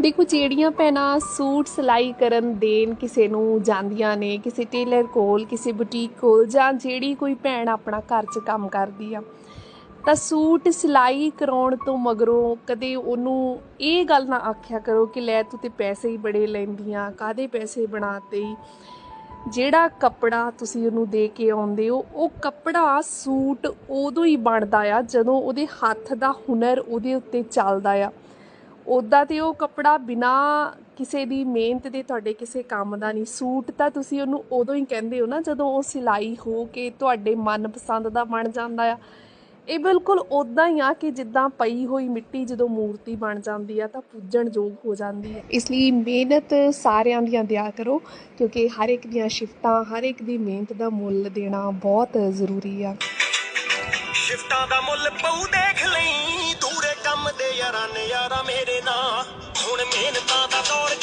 ਦੇਖੋ, ਜਿਹੜੀਆਂ ਭੈਣਾਂ ਸੂਟ ਸਿਲਾਈ ਕਰਨ ਦੇਣ ਕਿਸੇ ਨੂੰ ਜਾਂਦੀਆਂ ਨੇ, ਕਿਸੇ ਟੇਲਰ ਕੋਲ, ਕਿਸੇ ਬੁਟੀਕ ਕੋਲ ਜਾਂ ਜਿਹੜੀ ਕੋਈ ਭੈਣ ਆਪਣਾ ਘਰ 'ਚ ਕੰਮ ਕਰਦੀ ਆ, ਤਾਂ ਸੂਟ ਸਿਲਾਈ ਕਰਾਉਣ ਤੋਂ ਮਗਰੋਂ ਕਦੇ ਉਹਨੂੰ ਇਹ ਗੱਲ ਨਾ ਆਖਿਆ ਕਰੋ ਕਿ ਲੈ ਤੂੰ ਤੇ ਪੈਸੇ ਹੀ ਬੜੇ ਲੈਂਦੀਆਂ ਕਾਦੇ ਪੈਸੇ ਬਣਾਤੇ ਈ? ਜਿਹੜਾ ਕੱਪੜਾ ਤੁਸੀਂ ਉਹਨੂੰ ਦੇ ਕੇ ਆਉਂਦੇ ਹੋ, ਉਹ ਕੱਪੜਾ, ਸੂਟ ਉਦੋਂ ਹੀ ਬਣਦਾ ਆ ਜਦੋਂ ਉਹਦੇ ਹੱਥ ਦਾ ਹੁਨਰ ਉਹਦੇ ਉੱਤੇ ਚੱਲਦਾ ਆ। ਉੱਦਾਂ ਤੇ ਉਹ ਕੱਪੜਾ ਬਿਨਾ ਕਿਸੇ ਦੀ ਮਿਹਨਤ ਦੇ ਤੁਹਾਡੇ ਕਿਸੇ ਕੰਮ ਦਾ ਨਹੀਂ, ਸੂਟ ਤਾਂ ਤੁਸੀਂ ਉਹਨੂੰ ਉਦੋਂ ਹੀ ਕਹਿੰਦੇ ਹੋ ਨਾ ਜਦੋਂ ਉਹ ਸਿਲਾਈ ਹੋ ਕੇ ਤੁਹਾਡੇ ਮਨਪਸੰਦ ਦਾ ਬਣ ਜਾਂਦਾ ਆ। ਇਹ ਬਿਲਕੁਲ ਉਦਾਂ ਹੀ ਆ ਕਿ ਜਿੱਦਾਂ ਪਈ ਹੋਈ ਮਿੱਟੀ ਜਦੋਂ ਮੂਰਤੀ ਬਣ ਜਾਂਦੀ ਆ ਤਾਂ ਪੂਜਣ ਯੋਗ ਹੋ ਜਾਂਦੀ ਹੈ ਇਸ ਲਈ ਮਿਹਨਤ ਸਾਰਿਆਂ ਦੀਆਂ ਦਿਆ ਕਰੋ ਕਿਉਂਕਿ ਹਰ ਇੱਕ ਦੀਆਂ ਸ਼ਿਫਟਾਂ, ਹਰ ਇੱਕ ਦੀ ਮਿਹਨਤ ਦਾ ਮੁੱਲ ਦੇਣਾ ਬਹੁਤ ਜ਼ਰੂਰੀ ਆ। ਸ਼ਿਫਟਾਂ ਦਾ ਮੁੱਲ ਪਊ ਦੇਖ ਲਈ, ਦੂਰੇ ਕੰਮ ਦੇ ਯਾਰਾਂ ਨੇ ਯਾਰਾ ਮੇਰੇ know